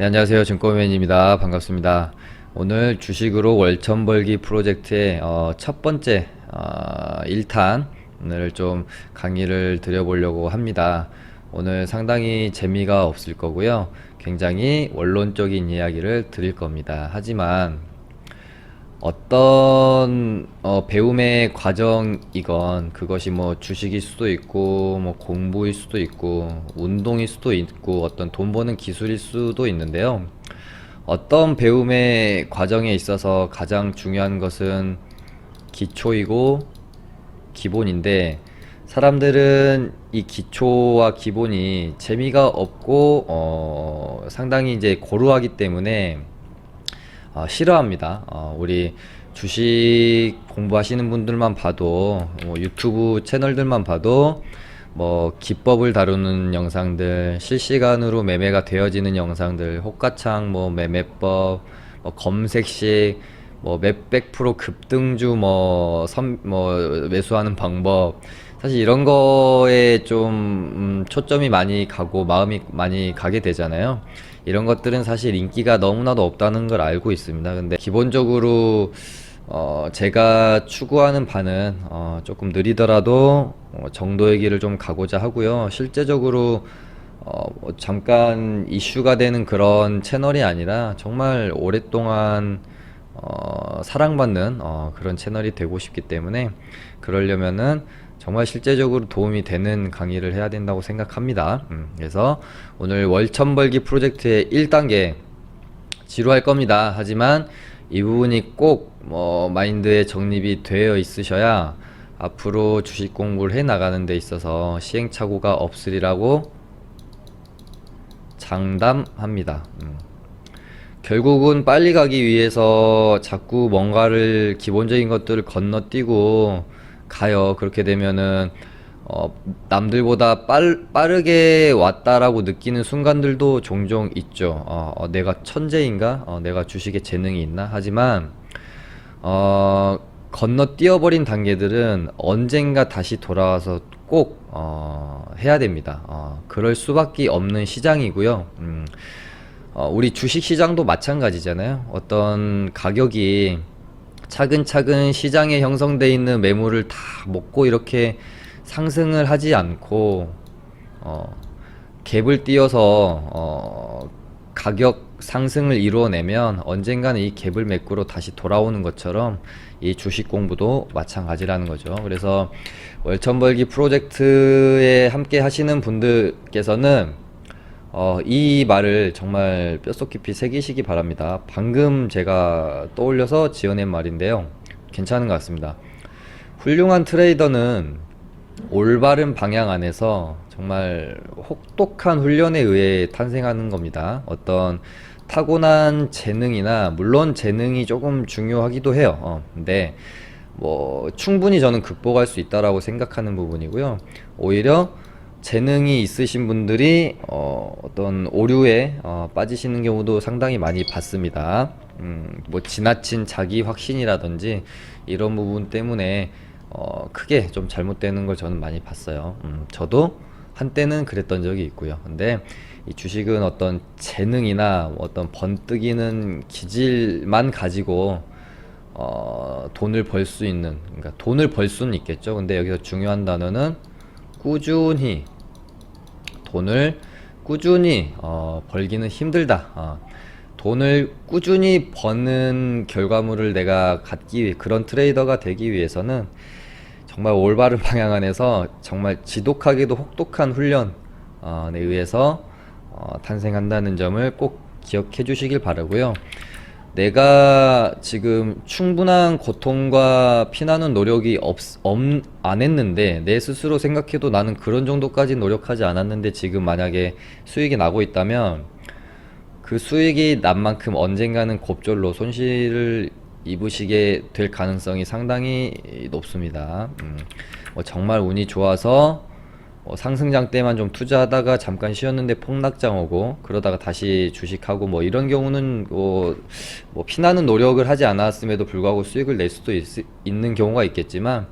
네, 안녕하세요. 증권맨입니다. 반갑습니다. 오늘 주식으로 월천 벌기 프로젝트의 어, 첫 번째 어, 1탄을 좀 강의를 드려보려고 합니다. 오늘 상당히 재미가 없을 거고요. 굉장히 원론적인 이야기를 드릴 겁니다. 하지만 어떤 어, 배움의 과정이건 그것이 뭐 주식일 수도 있고 뭐 공부일 수도 있고 운동일 수도 있고 어떤 돈 버는 기술일 수도 있는데요. 어떤 배움의 과정에 있어서 가장 중요한 것은 기초이고 기본인데 사람들은 이 기초와 기본이 재미가 없고 어, 상당히 이제 고루하기 때문에 어, 싫어합니다. 어, 우리 주식 공부하시는 분들만 봐도 뭐 유튜브 채널들만 봐도 뭐 기법을 다루는 영상들, 실시간으로 매매가 되어지는 영상들, 호가창 뭐 매매법, 뭐 검색식, 뭐 몇백 프로 급등주 뭐, 선, 뭐 매수하는 방법 사실 이런 거에 좀 음, 초점이 많이 가고 마음이 많이 가게 되잖아요. 이런 것들은 사실 인기가 너무나도 없다는 걸 알고 있습니다. 근데 기본적으로 어, 제가 추구하는 바는 어, 조금 느리더라도 어, 정도의 길을 좀 가고자 하고요. 실제적으로 어, 뭐 잠깐 이슈가 되는 그런 채널이 아니라 정말 오랫동안 어, 사랑받는 어, 그런 채널이 되고 싶기 때문에 그러려면은 정말 실제적으로 도움이 되는 강의를 해야 된다고 생각합니다. 음, 그래서 오늘 월천 벌기 프로젝트의 1단계 지루할 겁니다. 하지만 이 부분이 꼭 뭐 마인드에 정립이 되어 있으셔야 앞으로 주식 공부를 해 나가는 데 있어서 시행착오가 없으리라고 장담합니다. 음. 결국은 빨리 가기 위해서 자꾸 뭔가를 기본적인 것들을 건너뛰고 가요. 그렇게 되면은 어, 남들보다 빠르, 빠르게 왔다라고 느끼는 순간들도 종종 있죠. 어, 어, 내가 천재인가? 어, 내가 주식에 재능이 있나? 하지만 어, 건너뛰어버린 단계들은 언젠가 다시 돌아와서 꼭 어, 해야 됩니다. 어, 그럴 수밖에 없는 시장이고요. 음, 어, 우리 주식 시장도 마찬가지잖아요. 어떤 가격이 차근차근 시장에 형성돼 있는 매물을 다 먹고 이렇게 상승을 하지 않고 어, 갭을 띄어서 어, 가격 상승을 이루어내면 언젠가는 이 갭을 매꾸로 다시 돌아오는 것처럼 이 주식 공부도 마찬가지라는 거죠. 그래서 월천벌기 프로젝트에 함께 하시는 분들께서는 어, 이 말을 정말 뼛속 깊이 새기시기 바랍니다. 방금 제가 떠올려서 지어낸 말인데요. 괜찮은 것 같습니다. 훌륭한 트레이더는 올바른 방향 안에서 정말 혹독한 훈련에 의해 탄생하는 겁니다. 어떤 타고난 재능이나 물론 재능이 조금 중요하기도 해요. 어, 근데 뭐 충분히 저는 극복할 수 있다라고 생각하는 부분이고요. 오히려 재능이 있으신 분들이 어, 어떤 오류에 어, 빠지시는 경우도 상당히 많이 봤습니다. 음, 뭐 지나친 자기 확신이라든지 이런 부분 때문에 어, 크게 좀 잘못되는 걸 저는 많이 봤어요. 음, 저도 한때는 그랬던 적이 있고요. 근데 이 주식은 어떤 재능이나 어떤 번뜩이는 기질만 가지고 어, 돈을 벌 수 있는, 그러니까 돈을 벌 수는 있겠죠. 근데 여기서 중요한 단어는 꾸준히 돈을 꾸준히 어, 벌기는 힘들다. 어, 돈을 꾸준히 버는 결과물을 내가 갖기 위해 그런 트레이더가 되기 위해서는 정말 올바른 방향 안에서 정말 지독하게도 혹독한 훈련에 의해서 어, 탄생한다는 점을 꼭 기억해 주시길 바라고요. 내가 지금 충분한 고통과 피나는 노력이 없, 없, 안 했는데, 내 스스로 생각해도 나는 그런 정도까지 노력하지 않았는데, 지금 만약에 수익이 나고 있다면, 그 수익이 난 만큼 언젠가는 곱절로 손실을 입으시게 될 가능성이 상당히 높습니다. 음, 뭐 정말 운이 좋아서 어, 상승장 때만 좀 투자하다가 잠깐 쉬었는데 폭락장 오고 그러다가 다시 주식하고 뭐 이런 경우는 뭐, 뭐 피나는 노력을 하지 않았음에도 불구하고 수익을 낼 수도 있, 있는 경우가 있겠지만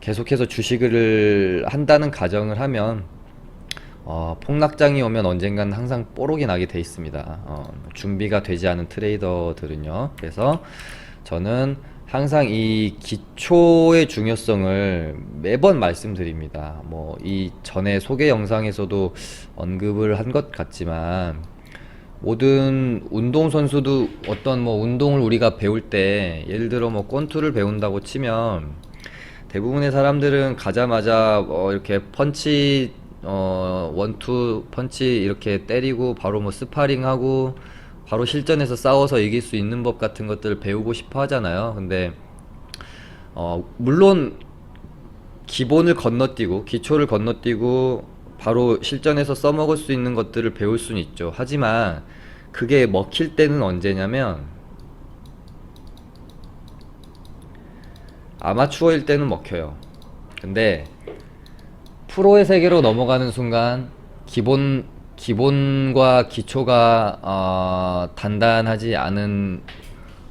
계속해서 주식을 한다는 가정을 하면 어, 폭락장이 오면 언젠간 항상 뽀록이 나게 돼 있습니다. 어, 준비가 되지 않은 트레이더들은요. 그래서 저는 항상 이 기초의 중요성을 매번 말씀드립니다. 뭐 이 전에 소개 영상에서도 언급을 한 것 같지만 모든 운동 선수도 어떤 뭐 운동을 우리가 배울 때 예를 들어 뭐 권투를 배운다고 치면 대부분의 사람들은 가자마자 어 이렇게 펀치 어 원투 펀치 이렇게 때리고 바로 뭐 스파링하고 바로 실전에서 싸워서 이길 수 있는 법 같은 것들을 배우고 싶어 하잖아요. 근데 어 물론 기본을 건너뛰고 기초를 건너뛰고 바로 실전에서 써먹을 수 있는 것들을 배울 수는 있죠. 하지만 그게 먹힐 때는 언제냐면 아마추어일 때는 먹혀요. 근데 프로의 세계로 넘어가는 순간 기본 기본과 기초가 어, 단단하지 않은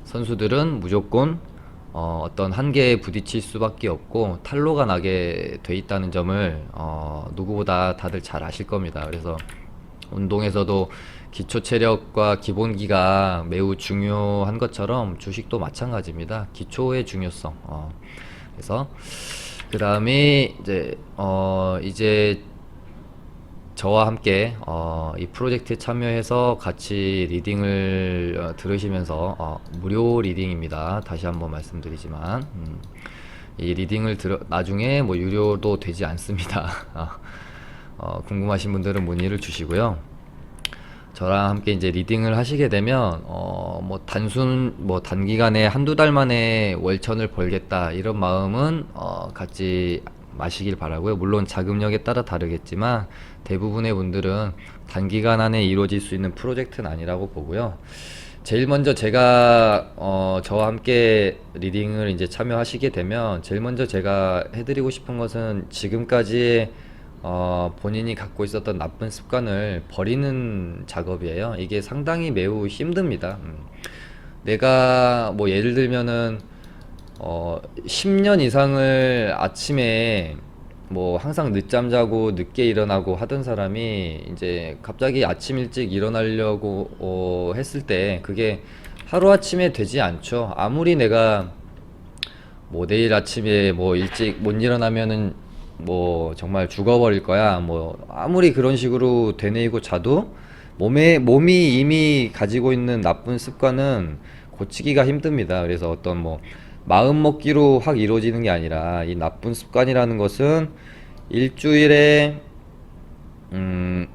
선수들은 무조건 어, 어떤 한계에 부딪힐 수밖에 없고 탈로가 나게 돼 있다는 점을 어, 누구보다 다들 잘 아실 겁니다. 그래서 운동에서도 기초 체력과 기본기가 매우 중요한 것처럼 주식도 마찬가지입니다. 기초의 중요성. 어, 그래서 그 다음에 이제 어 이제 저와 함께 어, 이 프로젝트에 참여해서 같이 리딩을 어, 들으시면서 어, 무료 리딩입니다. 다시 한번 말씀드리지만 음, 이 리딩을 들어 나중에 뭐 유료도 되지 않습니다. 어, 궁금하신 분들은 문의를 주시고요. 저랑 함께 이제 리딩을 하시게 되면 어 뭐 단순 뭐 단기간에 한두 달 만에 월천을 벌겠다 이런 마음은 어 갖지 마시길 바라고요. 물론 자금력에 따라 다르겠지만 대부분의 분들은 단기간 안에 이루어질 수 있는 프로젝트는 아니라고 보고요. 제일 먼저 제가 어 저와 함께 리딩을 이제 참여하시게 되면 제일 먼저 제가 해드리고 싶은 것은 지금까지 어, 본인이 갖고 있었던 나쁜 습관을 버리는 작업이에요. 이게 상당히 매우 힘듭니다. 음. 내가 뭐 예를 들면은 어, 10년 이상을 아침에 뭐 항상 늦잠 자고 늦게 일어나고 하던 사람이 이제 갑자기 아침 일찍 일어나려고 어, 했을 때 그게 하루아침에 되지 않죠. 아무리 내가 뭐 내일 아침에 뭐 일찍 못 일어나면은 뭐 정말 죽어버릴 거야. 뭐 아무리 그런 식으로 되뇌이고 자도 몸에 몸이 이미 가지고 있는 나쁜 습관은 고치기가 힘듭니다. 그래서 어떤 뭐 마음 먹기로 확 이루어지는 게 아니라 이 나쁜 습관이라는 것은 일주일에 음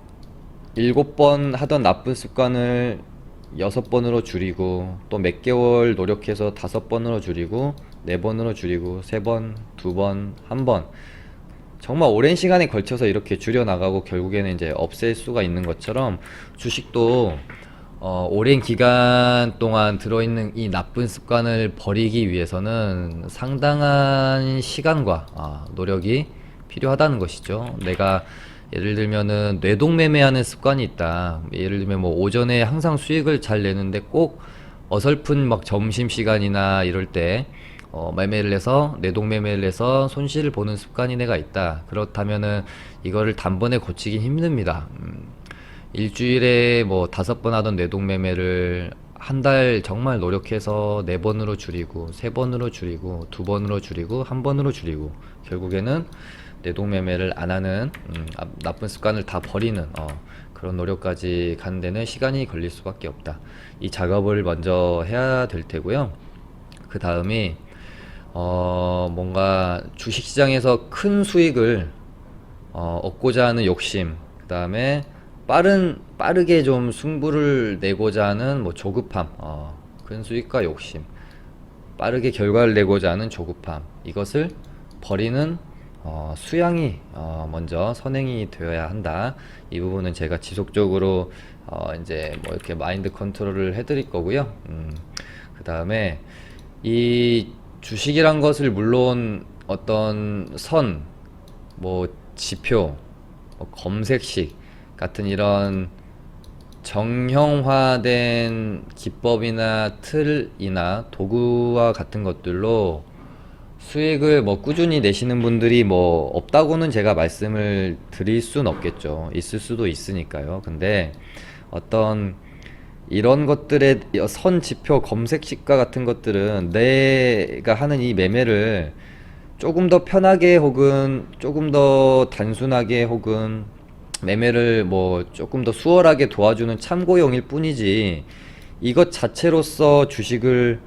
일곱 번 하던 나쁜 습관을 여섯 번으로 줄이고 또 몇 개월 노력해서 다섯 번으로 줄이고 네 번으로 줄이고 세 번, 두 번, 한 번. 정말 오랜 시간에 걸쳐서 이렇게 줄여 나가고 결국에는 이제 없앨 수가 있는 것처럼 주식도 어, 오랜 기간 동안 들어있는 이 나쁜 습관을 버리기 위해서는 상당한 시간과 아, 노력이 필요하다는 것이죠. 내가 예를 들면은 뇌동매매하는 습관이 있다. 예를 들면 뭐 오전에 항상 수익을 잘 내는데 꼭 어설픈 막 점심 시간이나 이럴 때 어, 매매를 해서 뇌동매매를 해서 손실을 보는 습관이 내가 있다. 그렇다면은 이거를 단번에 고치긴 힘듭니다. 음, 일주일에 뭐 다섯 번 하던 뇌동매매를 한 달 정말 노력해서 네 번으로 줄이고 세 번으로 줄이고 두 번으로 줄이고 한 번으로 줄이고 결국에는 뇌동매매를 안 하는 음, 아, 나쁜 습관을 다 버리는 어, 그런 노력까지 가는 데는 시간이 걸릴 수밖에 없다. 이 작업을 먼저 해야 될 테고요. 그 다음이 어, 뭔가 주식시장에서 큰 수익을 어, 얻고자 하는 욕심, 그 다음에 빠른, 빠르게 좀 승부를 내고자 하는 뭐 조급함, 어, 큰 수익과 욕심, 빠르게 결과를 내고자 하는 조급함, 이것을 버리는 어, 수양이 어, 먼저 선행이 되어야 한다. 이 부분은 제가 지속적으로 어, 이제 뭐 이렇게 마인드 컨트롤을 해드릴 거고요. 음, 그 다음에 이 주식이란 것을 물론 어떤 선, 뭐 지표, 뭐 검색식 같은 이런 정형화된 기법이나 틀이나 도구와 같은 것들로 수익을 뭐 꾸준히 내시는 분들이 뭐 없다고는 제가 말씀을 드릴 순 없겠죠. 있을 수도 있으니까요. 근데 어떤 이런 것들의 선 지표 검색 시가 같은 것들은 내가 하는 이 매매를 조금 더 편하게 혹은 조금 더 단순하게 혹은 매매를 뭐 조금 더 수월하게 도와주는 참고용일 뿐이지 이것 자체로서 주식을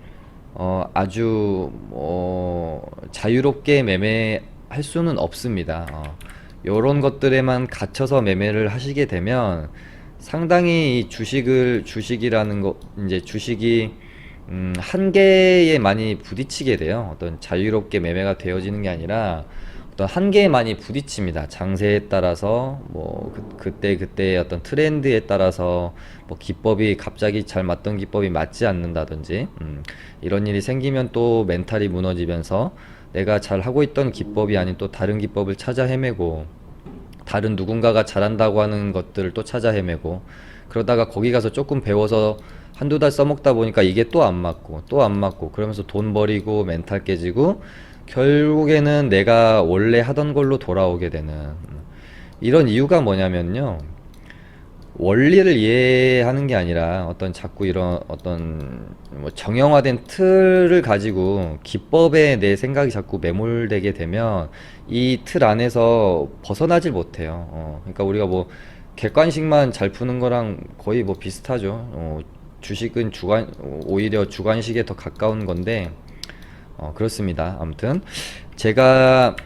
어 아주 뭐 자유롭게 매매할 수는 없습니다. 어 요런 것들에만 갇혀서 매매를 하시게 되면 상당히 이 주식을 주식이라는 거 이제 주식이 음, 한계에 많이 부딪히게 돼요. 어떤 자유롭게 매매가 되어지는 게 아니라 어떤 한계에 많이 부딪힙니다. 장세에 따라서 뭐 그, 그때 그때 어떤 트렌드에 따라서 뭐 기법이 갑자기 잘 맞던 기법이 맞지 않는다든지 음, 이런 일이 생기면 또 멘탈이 무너지면서 내가 잘 하고 있던 기법이 아닌 또 다른 기법을 찾아 헤매고 다른 누군가가 잘한다고 하는 것들을 또 찾아 헤매고 그러다가 거기 가서 조금 배워서 한두 달 써먹다 보니까 이게 또 안 맞고 또 안 맞고 그러면서 돈 버리고 멘탈 깨지고 결국에는 내가 원래 하던 걸로 돌아오게 되는 이런 이유가 뭐냐면요. 원리를 이해하는 게 아니라 어떤 자꾸 이런 어떤 뭐 정형화된 틀을 가지고 기법에 내 생각이 자꾸 매몰되게 되면 이 틀 안에서 벗어나질 못해요. 어, 그러니까 우리가 뭐 객관식만 잘 푸는 거랑 거의 뭐 비슷하죠. 어, 주식은 주관 오히려 주관식에 더 가까운 건데 어, 그렇습니다. 아무튼 제가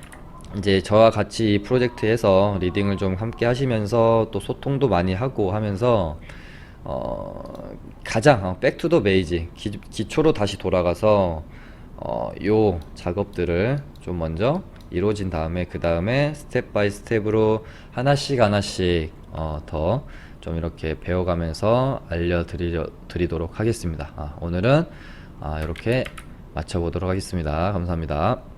이제 저와 같이 이 프로젝트에서 리딩을 좀 함께 하시면서 또 소통도 많이 하고 하면서 어, 가장 어, 백투더 베이지 기, 기초로 다시 돌아가서 어, 요 작업들을 좀 먼저 이루어진 다음에 그 다음에 스텝 바이 스텝으로 하나씩 하나씩 어, 더 좀 이렇게 배워가면서 알려드리도록 하겠습니다. 아, 오늘은 아, 이렇게 마쳐보도록 하겠습니다. 감사합니다.